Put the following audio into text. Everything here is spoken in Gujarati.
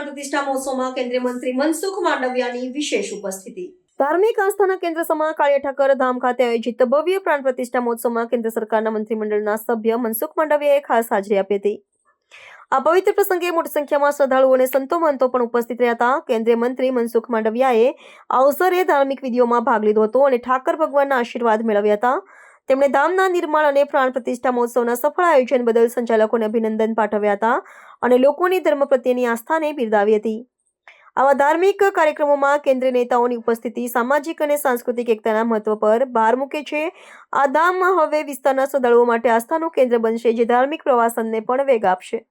પ્રતિષ્ઠા મહોત્સવમાં કેન્દ્રીય મંત્રી મનસુખ માંડવિયાની વિશેષ ઉપસ્થિતિ. ધાર્મિક આસ્થાના કેન્દ્ર સમા કાળિયા ઠાકર ધામ ખાતે આયોજિત ભવ્ય પ્રાણ પ્રતિષ્ઠા મહોત્સવમાં કેન્દ્ર સરકારના મંત્રીમંડળના સભ્ય મનસુખ માંડવિયાએ ખાસ હાજરી આપી હતી. આ પવિત્ર પ્રસંગે મોટી સંખ્યામાં શ્રદ્ધાળુઓ અને સંતો મહંતો પણ ઉપસ્થિત રહ્યા હતા. કેન્દ્રીય મંત્રી મનસુખ માંડવિયાએ આ અવસરે ધાર્મિક વિધિઓમાં ભાગ લીધો હતો અને ઠાકર ભગવાનના આશીર્વાદ મેળવ્યા હતા. તેમણે ધામના નિર્માણ અને પ્રાણ પ્રતિષ્ઠા મહોત્સવના સફળ આયોજન બદલ સંચાલકોને અભિનંદન પાઠવ્યા હતા અને લોકોની ધર્મ પ્રત્યેની આસ્થાને બિરદાવી હતી. આવા ધાર્મિક કાર્યક્રમોમાં કેન્દ્રીય નેતાઓની ઉપસ્થિતિ, સામાજિક અને સાંસ્કૃતિક એકતાના મહત્વ પર ભાર મૂકે છે. આ ધામ હવે વિસ્તારના શ્રદ્ધાળુઓ માટે આસ્થાનું કેન્દ્ર બનશે, જે ધાર્મિક પ્રવાસનને પણ વેગ આપશે.